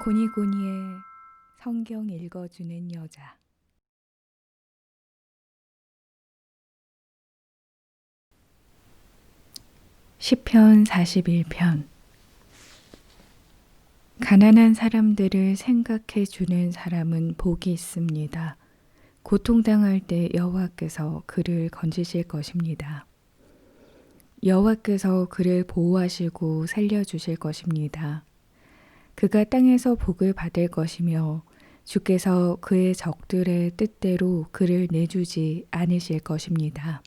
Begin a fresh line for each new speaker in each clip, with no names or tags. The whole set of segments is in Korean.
고니고니의 성경 읽어주는 여자. 시편 41편 가난한 사람들을 생각해 주는 사람은 복이 있습니다. 고통당할 때 여호와께서 그를 건지실 것입니다. 여호와께서 그를 보호하시고 살려 주실 것입니다. 그가 땅에서 복을 받을 것이며 주께서 그의 적들의 뜻대로 그를 내주지 않으실 것입니다.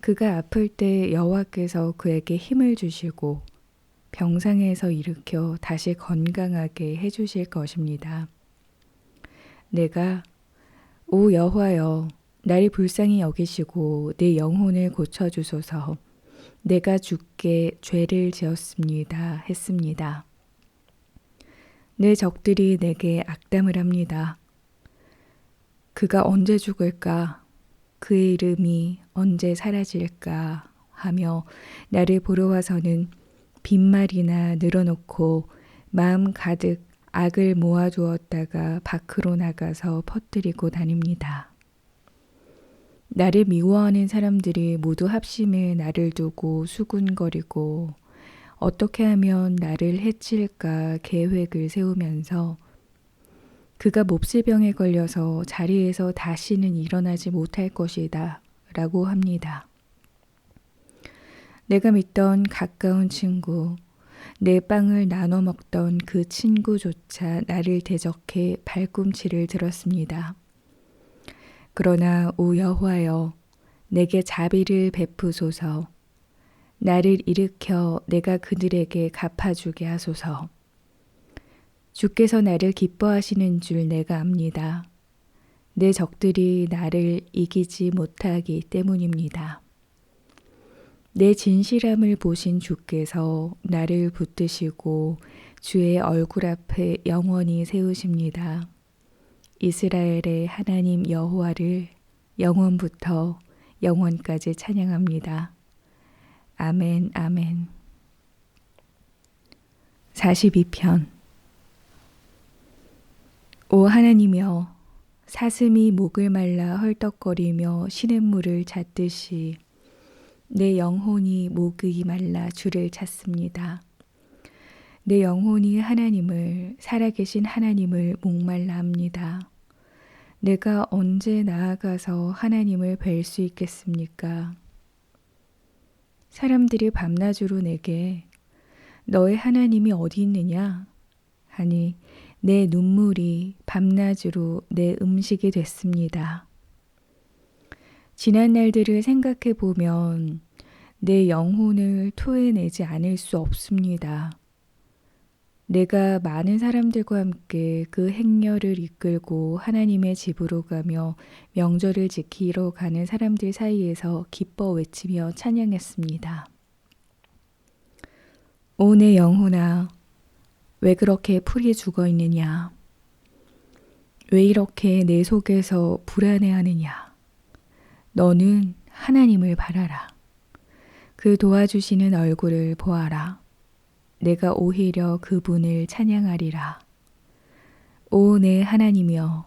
그가 아플 때 여호와께서 그에게 힘을 주시고 병상에서 일으켜 다시 건강하게 해 주실 것입니다. 내가 오 여호와여 나를 불쌍히 여기시고 내 영혼을 고쳐 주소서 내가 주께 죄를 지었습니다 했습니다. 내 적들이 내게 악담을 합니다. 그가 언제 죽을까? 그의 이름이 언제 사라질까? 하며 나를 보러 와서는 빈말이나 늘어놓고 마음 가득 악을 모아두었다가 밖으로 나가서 퍼뜨리고 다닙니다. 나를 미워하는 사람들이 모두 합심해 나를 두고 수군거리고 어떻게 하면 나를 해칠까 계획을 세우면서 그가 몹쓸병에 걸려서 자리에서 다시는 일어나지 못할 것이다 라고 합니다. 내가 믿던 가까운 친구, 내 빵을 나눠 먹던 그 친구조차 나를 대적해 발꿈치를 들었습니다. 그러나 오 여호와여 내게 자비를 베푸소서 나를 일으켜 내가 그들에게 갚아주게 하소서 주께서 나를 기뻐하시는 줄 내가 압니다. 내 적들이 나를 이기지 못하기 때문입니다. 내 진실함을 보신 주께서 나를 붙드시고 주의 얼굴 앞에 영원히 세우십니다. 이스라엘의 하나님 여호와를 영원부터 영원까지 찬양합니다. 아멘, 아멘. 42편 오 하나님여 사슴이 목을 말라 헐떡거리며 시냇물을 잣듯이 내 영혼이 목이 말라 주를 찾습니다. 내 영혼이 하나님을 살아계신 하나님을 목말라 합니다. 내가 언제 나아가서 하나님을 뵐 수 있겠습니까? 사람들이 밤낮으로 내게 너의 하나님이 어디 있느냐 하니 내 눈물이 밤낮으로 내 음식이 됐습니다. 지난 날들을 생각해 보면 내 영혼을 토해내지 않을 수 없습니다. 내가 많은 사람들과 함께 그 행렬을 이끌고 하나님의 집으로 가며 명절을 지키러 가는 사람들 사이에서 기뻐 외치며 찬양했습니다. 오 내 영혼아, 왜 그렇게 풀이 죽어 있느냐? 왜 이렇게 내 속에서 불안해하느냐? 너는 하나님을 바라라. 그 도와주시는 얼굴을 보아라. 내가 오히려 그분을 찬양하리라. 오, 내 하나님이여.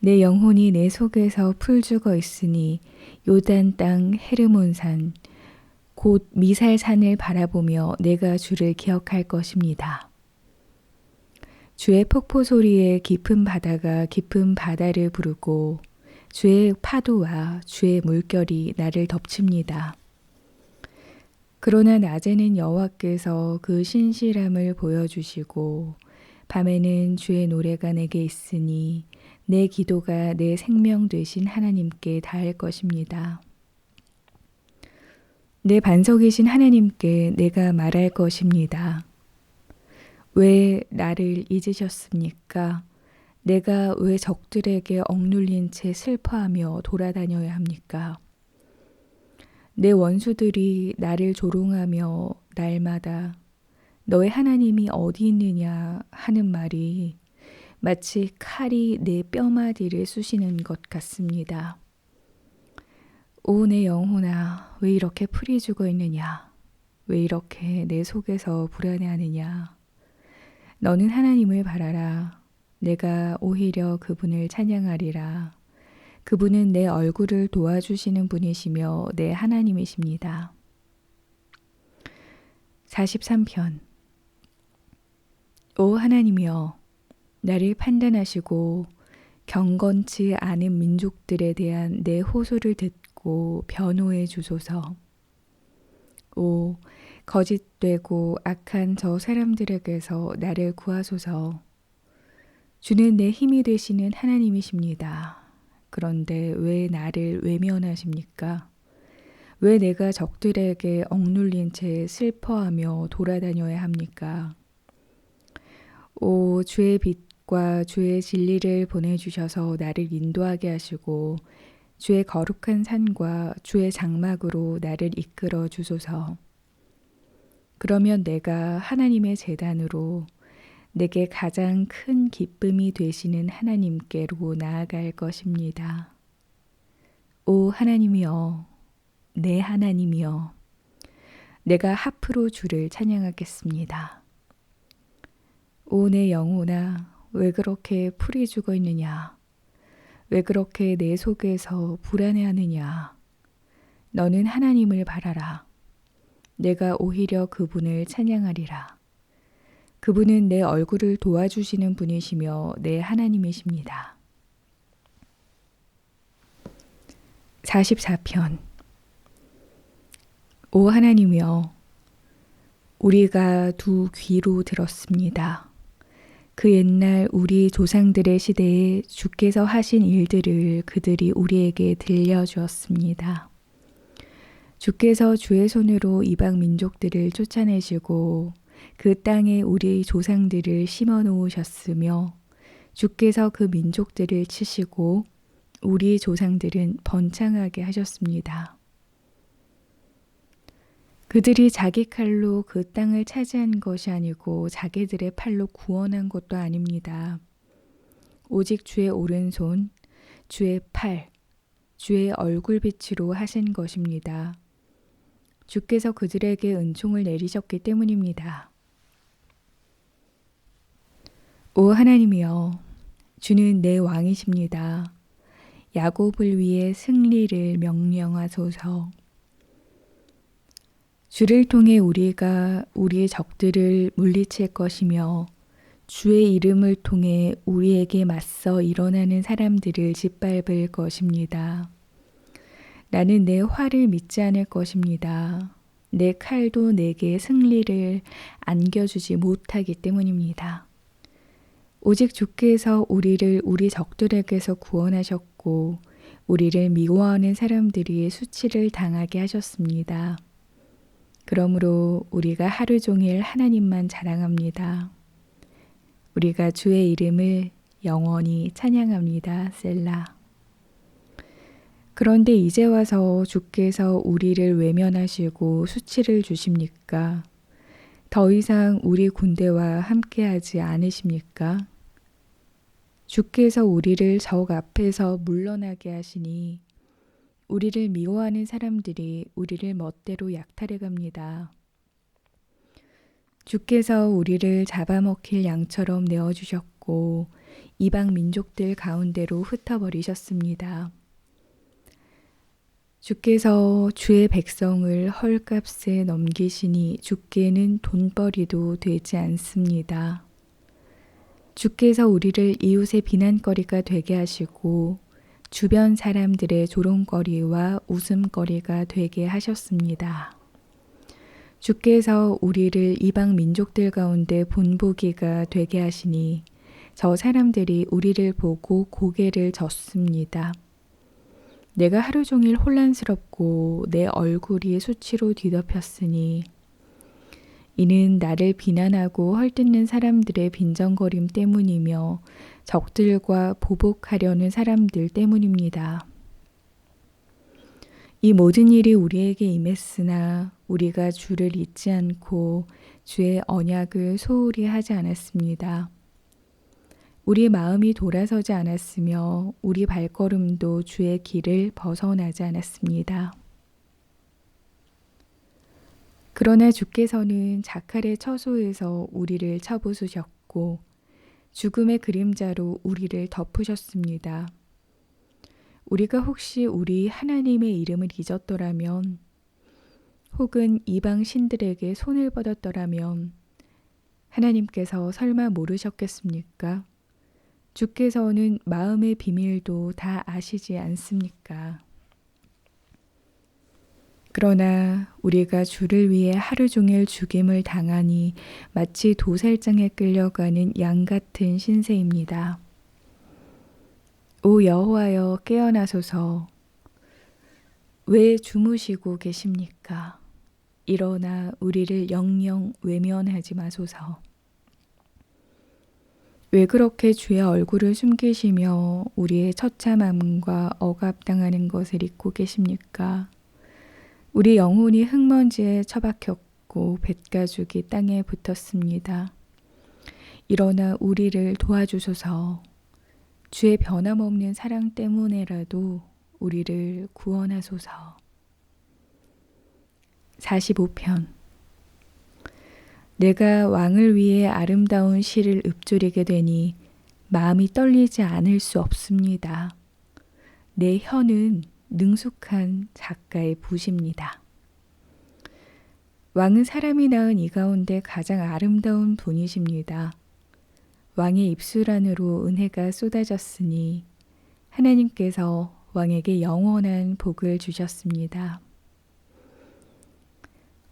내 영혼이 내 속에서 풀 죽어 있으니 요단 땅 헤르몬산, 곧 미살산을 바라보며 내가 주를 기억할 것입니다. 주의 폭포 소리에 깊은 바다가 깊은 바다를 부르고 주의 파도와 주의 물결이 나를 덮칩니다. 그러나 낮에는 여호와께서 그 신실함을 보여주시고 밤에는 주의 노래가 내게 있으니 내 기도가 내 생명 되신 하나님께 닿을 것입니다. 내 반석이신 하나님께 내가 말할 것입니다. 왜 나를 잊으셨습니까? 내가 왜 적들에게 억눌린 채 슬퍼하며 돌아다녀야 합니까? 내 원수들이 나를 조롱하며 날마다 너의 하나님이 어디 있느냐 하는 말이 마치 칼이 내 뼈마디를 쑤시는 것 같습니다. 오, 내 영혼아, 왜 이렇게 풀이 죽어 있느냐? 왜 이렇게 내 속에서 불안해하느냐? 너는 하나님을 바라라. 내가 오히려 그분을 찬양하리라. 그분은 내 얼굴을 도와주시는 분이시며 내 하나님이십니다. 43편 오 하나님이여 나를 판단하시고 경건치 않은 민족들에 대한 내 호소를 듣고 변호해 주소서. 오 거짓되고 악한 저 사람들에게서 나를 구하소서. 주는 내 힘이 되시는 하나님이십니다. 그런데 왜 나를 외면하십니까? 왜 내가 적들에게 억눌린 채 슬퍼하며 돌아다녀야 합니까? 오, 주의 빛과 주의 진리를 보내주셔서 나를 인도하게 하시고, 주의 거룩한 산과 주의 장막으로 나를 이끌어 주소서. 그러면 내가 하나님의 재단으로 내게 가장 큰 기쁨이 되시는 하나님께로 나아갈 것입니다. 오 하나님이여, 내 하나님이여, 내가 하프로 주를 찬양하겠습니다. 오 내 영혼아, 왜 그렇게 풀이 죽어 있느냐? 왜 그렇게 내 속에서 불안해하느냐? 너는 하나님을 바라라. 내가 오히려 그분을 찬양하리라. 그분은 내 얼굴을 도와주시는 분이시며 내 하나님이십니다. 44편 오 하나님이여 우리가 두 귀로 들었습니다. 그 옛날 우리 조상들의 시대에 주께서 하신 일들을 그들이 우리에게 들려주었습니다. 주께서 주의 손으로 이방 민족들을 쫓아내시고 그 땅에 우리 조상들을 심어 놓으셨으며 주께서 그 민족들을 치시고 우리 조상들은 번창하게 하셨습니다. 그들이 자기 칼로 그 땅을 차지한 것이 아니고 자기들의 팔로 구원한 것도 아닙니다. 오직 주의 오른손, 주의 팔, 주의 얼굴빛으로 하신 것입니다. 주께서 그들에게 은총을 내리셨기 때문입니다. 오 하나님이여, 주는 내 왕이십니다. 야곱을 위해 승리를 명령하소서. 주를 통해 우리가 우리의 적들을 물리칠 것이며 주의 이름을 통해 우리에게 맞서 일어나는 사람들을 짓밟을 것입니다. 나는 내 활을 믿지 않을 것입니다. 내 칼도 내게 승리를 안겨주지 못하기 때문입니다. 오직 주께서 우리를 우리 적들에게서 구원하셨고, 우리를 미워하는 사람들이 수치를 당하게 하셨습니다. 그러므로 우리가 하루 종일 하나님만 자랑합니다. 우리가 주의 이름을 영원히 찬양합니다. 셀라. 그런데 이제 와서 주께서 우리를 외면하시고 수치를 주십니까? 더 이상 우리 군대와 함께하지 않으십니까? 주께서 우리를 적 앞에서 물러나게 하시니 우리를 미워하는 사람들이 우리를 멋대로 약탈해 갑니다. 주께서 우리를 잡아먹힐 양처럼 내어주셨고 이방 민족들 가운데로 흩어버리셨습니다. 주께서 주의 백성을 헐값에 넘기시니 주께는 돈벌이도 되지 않습니다. 주께서 우리를 이웃의 비난거리가 되게 하시고 주변 사람들의 조롱거리와 웃음거리가 되게 하셨습니다. 주께서 우리를 이방 민족들 가운데 본보기가 되게 하시니 저 사람들이 우리를 보고 고개를 젓습니다. 내가 하루 종일 혼란스럽고 내 얼굴이 수치로 뒤덮였으니 이는 나를 비난하고 헐뜯는 사람들의 빈정거림 때문이며 적들과 보복하려는 사람들 때문입니다. 이 모든 일이 우리에게 임했으나 우리가 주를 잊지 않고 주의 언약을 소홀히 하지 않았습니다. 우리 마음이 돌아서지 않았으며 우리 발걸음도 주의 길을 벗어나지 않았습니다. 그러나 주께서는 자칼의 처소에서 우리를 쳐부수셨고 죽음의 그림자로 우리를 덮으셨습니다. 우리가 혹시 우리 하나님의 이름을 잊었더라면 혹은 이방 신들에게 손을 뻗었더라면 하나님께서 설마 모르셨겠습니까? 주께서는 마음의 비밀도 다 아시지 않습니까? 그러나 우리가 주를 위해 하루 종일 죽임을 당하니 마치 도살장에 끌려가는 양 같은 신세입니다. 오 여호와여 깨어나소서 왜 주무시고 계십니까? 일어나 우리를 영영 외면하지 마소서. 왜 그렇게 주의 얼굴을 숨기시며 우리의 처참함과 억압당하는 것을 잊고 계십니까? 우리 영혼이 흙먼지에 처박혔고 뱃가죽이 땅에 붙었습니다. 일어나 우리를 도와주소서. 주의 변함없는 사랑 때문에라도 우리를 구원하소서. 45편 내가 왕을 위해 아름다운 시를 읊조리게 되니 마음이 떨리지 않을 수 없습니다. 내 혀는 능숙한 작가의 붓입니다. 왕은 사람이 낳은 이 가운데 가장 아름다운 분이십니다. 왕의 입술 안으로 은혜가 쏟아졌으니 하나님께서 왕에게 영원한 복을 주셨습니다.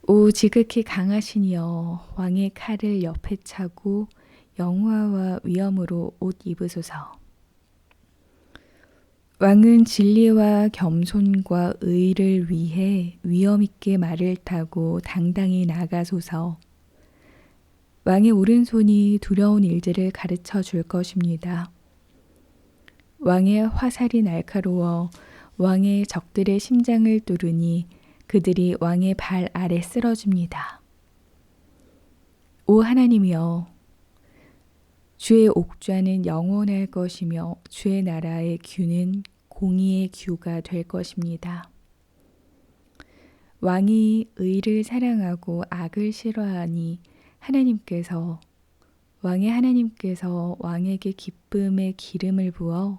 오 지극히 강하시니여 왕의 칼을 옆에 차고 영화와 위엄으로 옷 입으소서. 왕은 진리와 겸손과 의를 위해 위엄 있게 말을 타고 당당히 나가소서. 왕의 오른손이 두려운 일들을 가르쳐 줄 것입니다. 왕의 화살이 날카로워 왕의 적들의 심장을 뚫으니 그들이 왕의 발 아래 쓰러집니다. 오 하나님이여, 주의 옥좌는 영원할 것이며 주의 나라의 규는 공의의 규가 될 것입니다. 왕이 의를 사랑하고 악을 싫어하니 하나님께서 왕의 하나님께서 왕에게 기쁨의 기름을 부어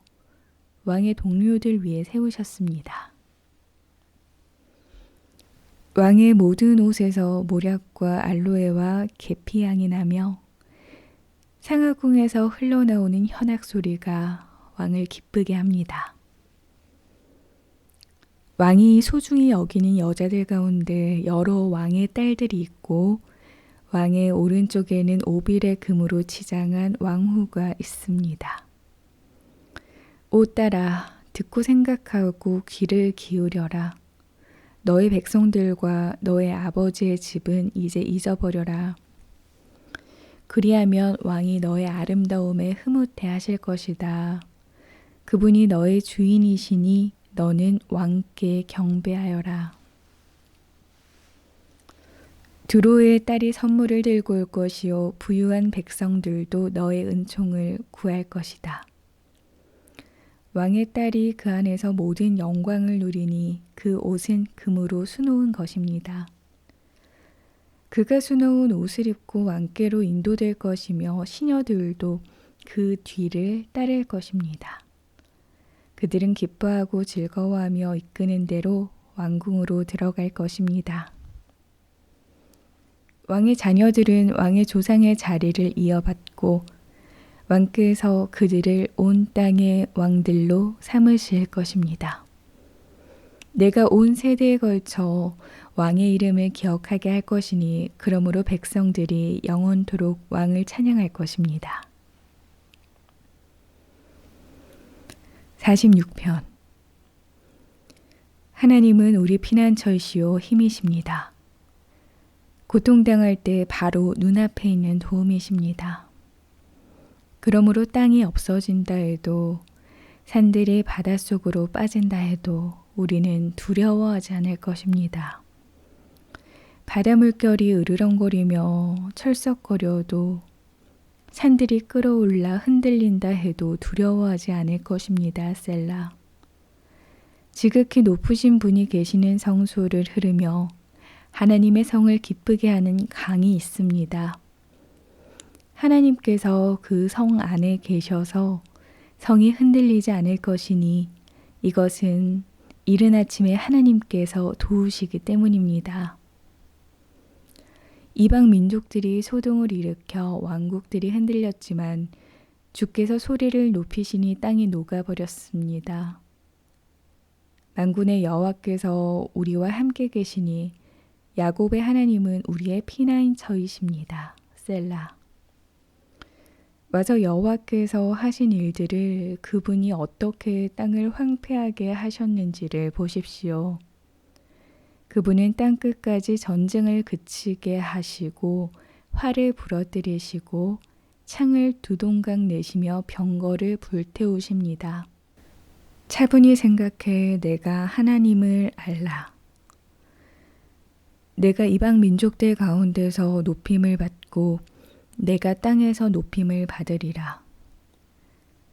왕의 동료들 위해 세우셨습니다. 왕의 모든 옷에서 모략과 알로에와 계피향이 나며 상하궁에서 흘러나오는 현악 소리가 왕을 기쁘게 합니다. 왕이 소중히 여기는 여자들 가운데 여러 왕의 딸들이 있고 왕의 오른쪽에는 오빌의 금으로 치장한 왕후가 있습니다. 오 딸아, 듣고 생각하고 귀를 기울여라. 너의 백성들과 너의 아버지의 집은 이제 잊어버려라. 그리하면 왕이 너의 아름다움에 흐뭇해 하실 것이다. 그분이 너의 주인이시니 너는 왕께 경배하여라. 두로의 딸이 선물을 들고 올 것이요 부유한 백성들도 너의 은총을 구할 것이다. 왕의 딸이 그 안에서 모든 영광을 누리니 그 옷은 금으로 수놓은 것입니다. 그가 수놓은 옷을 입고 왕께로 인도될 것이며 시녀들도 그 뒤를 따를 것입니다. 그들은 기뻐하고 즐거워하며 이끄는 대로 왕궁으로 들어갈 것입니다. 왕의 자녀들은 왕의 조상의 자리를 이어받고 왕께서 그들을 온 땅의 왕들로 삼으실 것입니다. 내가 온 세대에 걸쳐 왕의 이름을 기억하게 할 것이니 그러므로 백성들이 영원토록 왕을 찬양할 것입니다. 46편 하나님은 우리 피난처이시오 힘이십니다. 고통당할 때 바로 눈앞에 있는 도움이십니다. 그러므로 땅이 없어진다 해도 산들이 바닷속으로 빠진다 해도 우리는 두려워하지 않을 것입니다. 바다 물결이 으르렁거리며 철썩거려도 산들이 끌어올라 흔들린다 해도 두려워하지 않을 것입니다. 셀라. 지극히 높으신 분이 계시는 성소를 흐르며 하나님의 성을 기쁘게 하는 강이 있습니다. 하나님께서 그 성 안에 계셔서 성이 흔들리지 않을 것이니 이것은 이른 아침에 하나님께서 도우시기 때문입니다. 이방 민족들이 소동을 일으켜 왕국들이 흔들렸지만 주께서 소리를 높이시니 땅이 녹아버렸습니다. 만군의 여호와께서 우리와 함께 계시니 야곱의 하나님은 우리의 피나인 처이십니다. 셀라. 마저 여호와께서 하신 일들을 그분이 어떻게 땅을 황폐하게 하셨는지를 보십시오. 그분은 땅 끝까지 전쟁을 그치게 하시고 활을 부러뜨리시고 창을 두 동강 내시며 병거를 불태우십니다. 차분히 생각해 내가 하나님을 알라. 내가 이방 민족들 가운데서 높임을 받고 내가 땅에서 높임을 받으리라.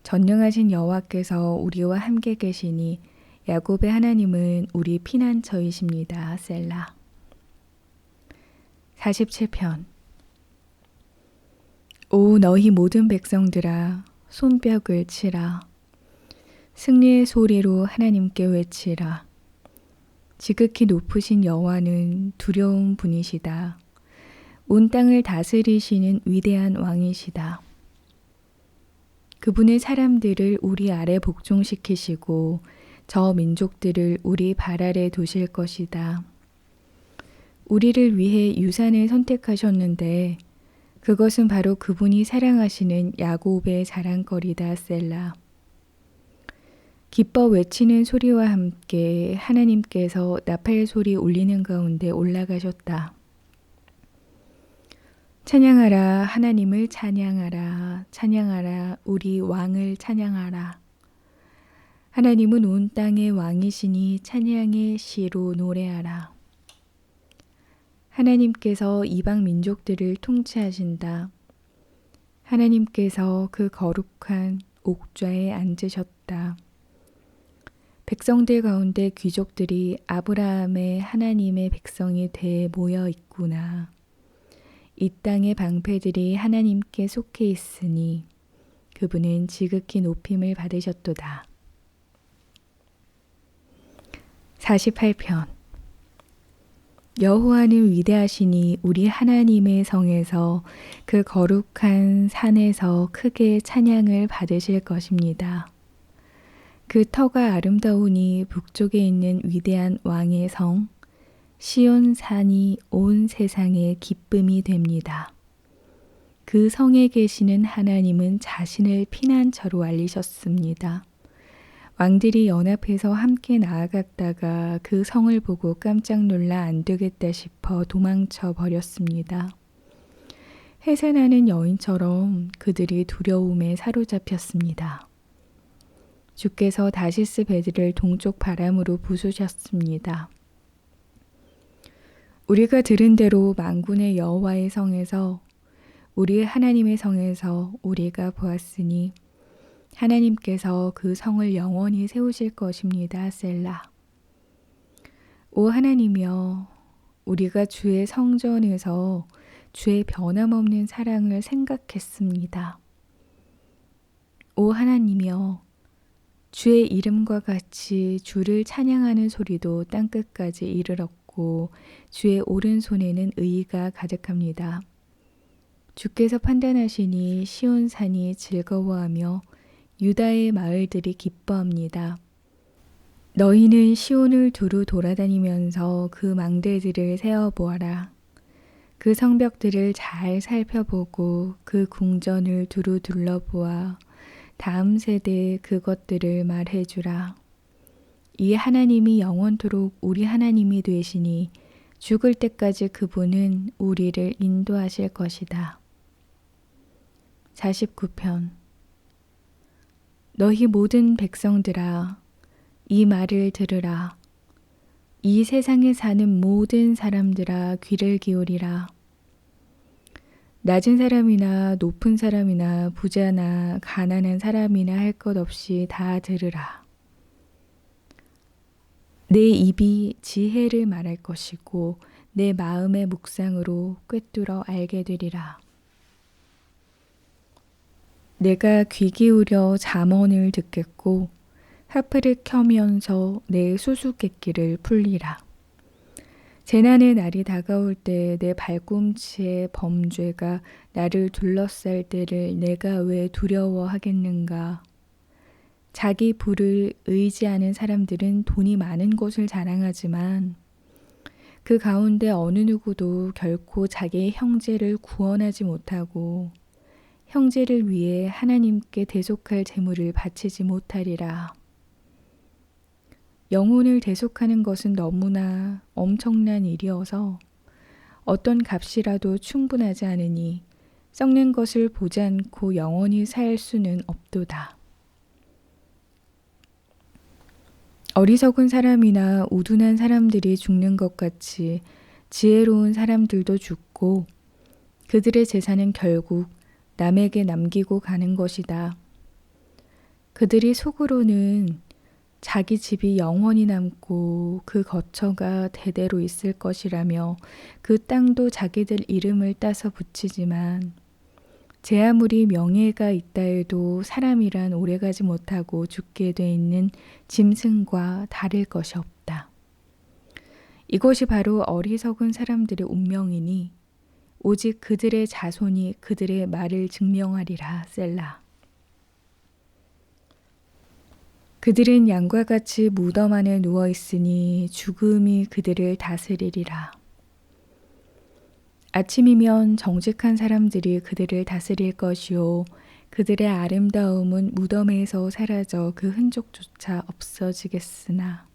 전능하신 여호와께서 우리와 함께 계시니 야곱의 하나님은 우리 피난처이십니다. 셀라. 47편 오 너희 모든 백성들아 손뼉을 치라. 승리의 소리로 하나님께 외치라. 지극히 높으신 여호와는 두려운 분이시다. 온 땅을 다스리시는 위대한 왕이시다. 그분의 사람들을 우리 아래 복종시키시고 저 민족들을 우리 발 아래 두실 것이다. 우리를 위해 유산을 선택하셨는데 그것은 바로 그분이 사랑하시는 야곱의 자랑거리다 셀라. 기뻐 외치는 소리와 함께 하나님께서 나팔 소리 울리는 가운데 올라가셨다. 찬양하라 하나님을 찬양하라 찬양하라 우리 왕을 찬양하라. 하나님은 온 땅의 왕이시니 찬양의 시로 노래하라. 하나님께서 이방 민족들을 통치하신다. 하나님께서 그 거룩한 옥좌에 앉으셨다. 백성들 가운데 귀족들이 아브라함의 하나님의 백성이 돼 모여 있구나. 이 땅의 방패들이 하나님께 속해 있으니 그분은 지극히 높임을 받으셨도다. 48편 여호와는 위대하시니 우리 하나님의 성에서 그 거룩한 산에서 크게 찬양을 받으실 것입니다. 그 터가 아름다우니 북쪽에 있는 위대한 왕의 성 시온 산이 온 세상의 기쁨이 됩니다. 그 성에 계시는 하나님은 자신을 피난처로 알리셨습니다. 왕들이 연합해서 함께 나아갔다가 그 성을 보고 깜짝 놀라 안 되겠다 싶어 도망쳐 버렸습니다. 해산하는 여인처럼 그들이 두려움에 사로잡혔습니다. 주께서 다시스 배들을 동쪽 바람으로 부수셨습니다. 우리가 들은 대로 만군의 여호와의 성에서 우리 하나님의 성에서 우리가 보았으니 하나님께서 그 성을 영원히 세우실 것입니다. 셀라. 오 하나님이여 우리가 주의 성전에서 주의 변함없는 사랑을 생각했습니다. 오 하나님이여 주의 이름과 같이 주를 찬양하는 소리도 땅끝까지 이르렀고 있고 주의 오른손에는 의가 가득합니다. 주께서 판단하시니 시온 산이 즐거워하며 유다의 마을들이 기뻐합니다. 너희는 시온을 두루 돌아다니면서 그 망대들을 세어 보아라. 그 성벽들을 잘 살펴보고 그 궁전을 두루 둘러보아 다음 세대에 그것들을 말해주라. 이 하나님이 영원토록 우리 하나님이 되시니 죽을 때까지 그분은 우리를 인도하실 것이다. 49편 너희 모든 백성들아 이 말을 들으라 이 세상에 사는 모든 사람들아 귀를 기울이라 낮은 사람이나 높은 사람이나 부자나 가난한 사람이나 할 것 없이 다 들으라. 내 입이 지혜를 말할 것이고 내 마음의 묵상으로 꿰뚫어 알게 되리라. 내가 귀 기울여 잠언을 듣겠고 하프를 켜면서 내 수수께끼를 풀리라. 재난의 날이 다가올 때 내 발꿈치의 범죄가 나를 둘러쌀 때를 내가 왜 두려워하겠는가? 자기 부를 의지하는 사람들은 돈이 많은 것을 자랑하지만 그 가운데 어느 누구도 결코 자기의 형제를 구원하지 못하고 형제를 위해 하나님께 대속할 재물을 바치지 못하리라. 영혼을 대속하는 것은 너무나 엄청난 일이어서 어떤 값이라도 충분하지 않으니 썩는 것을 보지 않고 영원히 살 수는 없도다. 어리석은 사람이나 우둔한 사람들이 죽는 것 같이 지혜로운 사람들도 죽고 그들의 재산은 결국 남에게 남기고 가는 것이다. 그들이 속으로는 자기 집이 영원히 남고 그 거처가 대대로 있을 것이라며 그 땅도 자기들 이름을 따서 붙이지만 제 아무리 명예가 있다 해도 사람이란 오래가지 못하고 죽게 돼 있는 짐승과 다를 것이 없다. 이것이 바로 어리석은 사람들의 운명이니 오직 그들의 자손이 그들의 말을 증명하리라 셀라. 그들은 양과 같이 무덤 안에 누워 있으니 죽음이 그들을 다스리리라. 아침이면 정직한 사람들이 그들을 다스릴 것이요. 그들의 아름다움은 무덤에서 사라져 그 흔적조차 없어지겠으나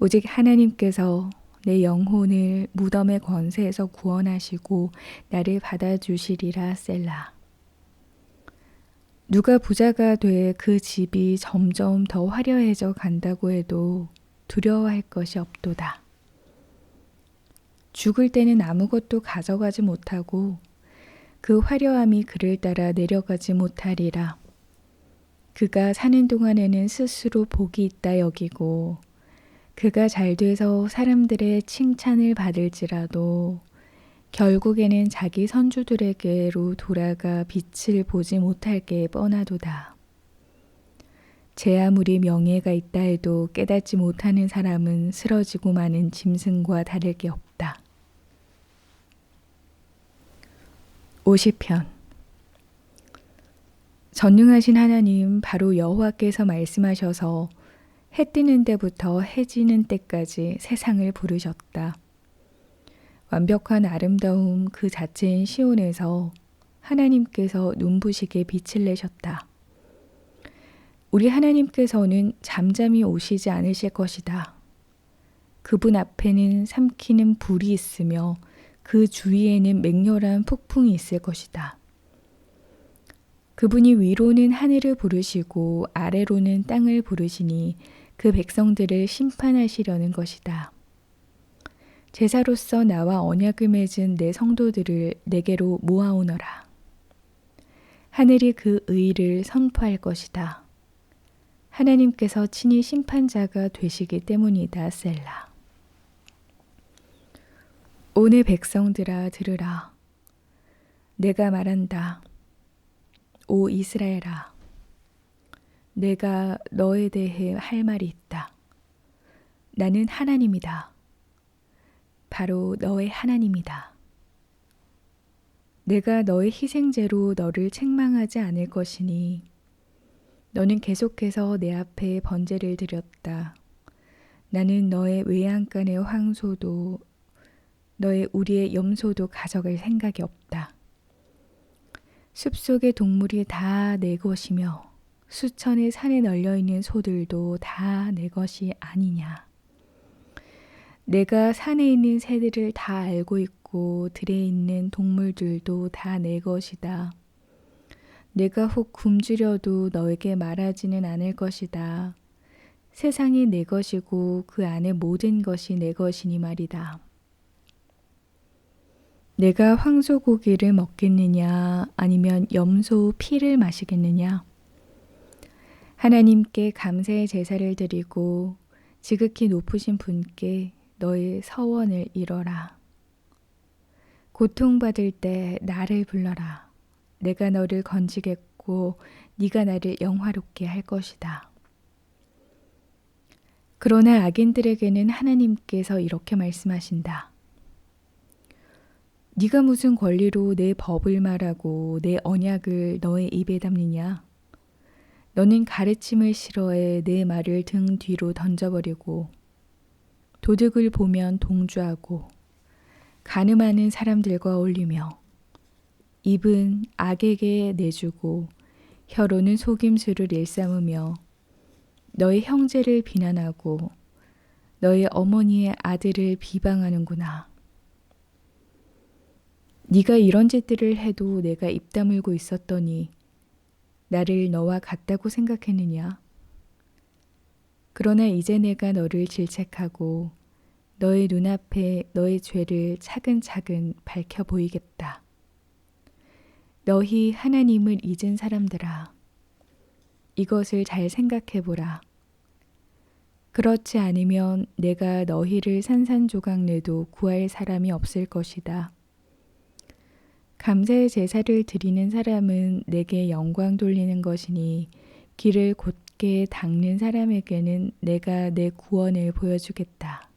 오직 하나님께서 내 영혼을 무덤의 권세에서 구원하시고 나를 받아주시리라 셀라. 누가 부자가 돼 그 집이 점점 더 화려해져 간다고 해도 두려워할 것이 없도다. 죽을 때는 아무것도 가져가지 못하고 그 화려함이 그를 따라 내려가지 못하리라. 그가 사는 동안에는 스스로 복이 있다 여기고 그가 잘 돼서 사람들의 칭찬을 받을지라도 결국에는 자기 선주들에게로 돌아가 빛을 보지 못할 게 뻔하도다. 제 아무리 명예가 있다 해도 깨닫지 못하는 사람은 쓰러지고 마는 짐승과 다를 게 없다. 50편 전능하신 하나님 바로 여호와께서 말씀하셔서 해 뜨는 때부터 해 지는 때까지 세상을 부르셨다. 완벽한 아름다움 그 자체인 시온에서 하나님께서 눈부시게 빛을 내셨다. 우리 하나님께서는 잠잠히 오시지 않으실 것이다. 그분 앞에는 삼키는 불이 있으며 그 주위에는 맹렬한 폭풍이 있을 것이다. 그분이 위로는 하늘을 부르시고 아래로는 땅을 부르시니 그 백성들을 심판하시려는 것이다. 제사로서 나와 언약을 맺은 내 성도들을 내게로 모아오너라. 하늘이 그 의를 선포할 것이다. 하나님께서 친히 심판자가 되시기 때문이다, 셀라. 오늘 백성들아 들으라. 내가 말한다. 오 이스라엘아. 내가 너에 대해 할 말이 있다. 나는 하나님이다. 바로 너의 하나님이다. 내가 너의 희생제로 너를 책망하지 않을 것이니 너는 계속해서 내 앞에 번제를 드렸다. 나는 너의 외양간의 황소도 너의 우리의 염소도 가져갈 생각이 없다. 숲속의 동물이 다 내 것이며 수천의 산에 널려 있는 소들도 다 내 것이 아니냐. 내가 산에 있는 새들을 다 알고 있고 들에 있는 동물들도 다 내 것이다. 내가 혹 굶주려도 너에게 말하지는 않을 것이다. 세상이 내 것이고 그 안에 모든 것이 내 것이니 말이다. 내가 황소 고기를 먹겠느냐 아니면 염소 피를 마시겠느냐? 하나님께 감사의 제사를 드리고 지극히 높으신 분께 너의 서원을 이뤄라. 고통받을 때 나를 불러라. 내가 너를 건지겠고 네가 나를 영화롭게 할 것이다. 그러나 악인들에게는 하나님께서 이렇게 말씀하신다. 네가 무슨 권리로 내 법을 말하고 내 언약을 너의 입에 담느냐? 너는 가르침을 싫어해 내 말을 등 뒤로 던져버리고 도둑을 보면 동조하고 가늠하는 사람들과 어울리며 입은 악에게 내주고 혀로는 속임수를 일삼으며 너의 형제를 비난하고 너의 어머니의 아들을 비방하는구나. 네가 이런 짓들을 해도 내가 입 다물고 있었더니 나를 너와 같다고 생각했느냐? 그러나 이제 내가 너를 질책하고 너의 눈앞에 너의 죄를 차근차근 밝혀 보이겠다. 너희 하나님을 잊은 사람들아, 이것을 잘 생각해 보라. 그렇지 않으면 내가 너희를 산산조각 내도 구할 사람이 없을 것이다. 감사의 제사를 드리는 사람은 내게 영광 돌리는 것이니 길을 곧게 닦는 사람에게는 내가 내 구원을 보여주겠다.